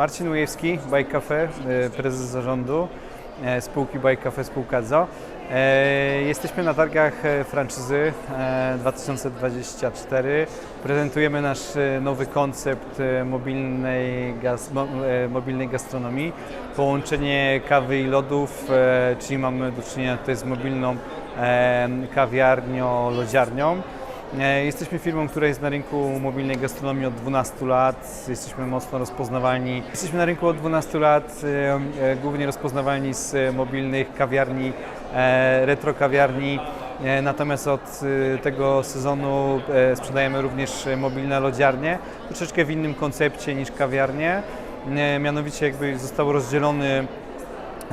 Marcin Ujewski, Bike Cafe, e, prezes zarządu e, spółki Bike Cafe Spółka ZO. E, Jesteśmy na targach franczyzy e, 2024. Prezentujemy nasz nowy koncept mobilnej, e, mobilnej gastronomii. Połączenie kawy i lodów, czyli mamy do czynienia tutaj z mobilną kawiarnią, lodziarnią. E, Jesteśmy firmą, która jest na rynku mobilnej gastronomii od 12 lat. Jesteśmy mocno rozpoznawalni. Jesteśmy na rynku od 12 lat, e, e, głównie rozpoznawalni z mobilnych kawiarni, retro kawiarni. Natomiast od tego sezonu sprzedajemy również mobilne lodziarnie, troszeczkę w innym koncepcie niż kawiarnie. Mianowicie jakby został rozdzielony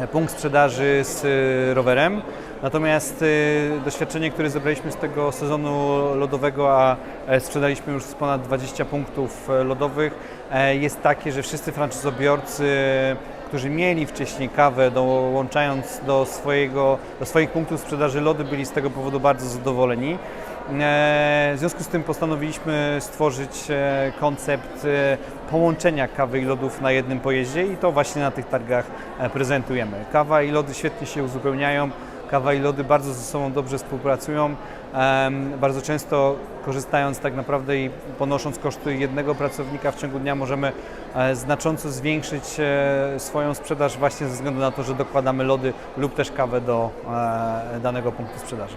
punkt sprzedaży z y, rowerem. Natomiast y, doświadczenie, które zebraliśmy z tego sezonu lodowego, a e, sprzedaliśmy już ponad 20 punktów e, lodowych, e, jest takie, że wszyscy franczyzobiorcy, którzy mieli wcześniej kawę, dołączając do, swojego, do swoich punktów sprzedaży lody, byli z tego powodu bardzo zadowoleni. E, W związku z tym postanowiliśmy stworzyć e, koncept e, połączenia kawy i lodów na jednym pojeździe i to właśnie na tych targach prezentujemy. Kawa i lody świetnie się uzupełniają, kawa i lody bardzo ze sobą dobrze współpracują. Bardzo często korzystając tak naprawdę i ponosząc koszty jednego pracownika w ciągu dnia możemy znacząco zwiększyć swoją sprzedaż właśnie ze względu na to, że dokładamy lody lub też kawę do danego punktu sprzedaży.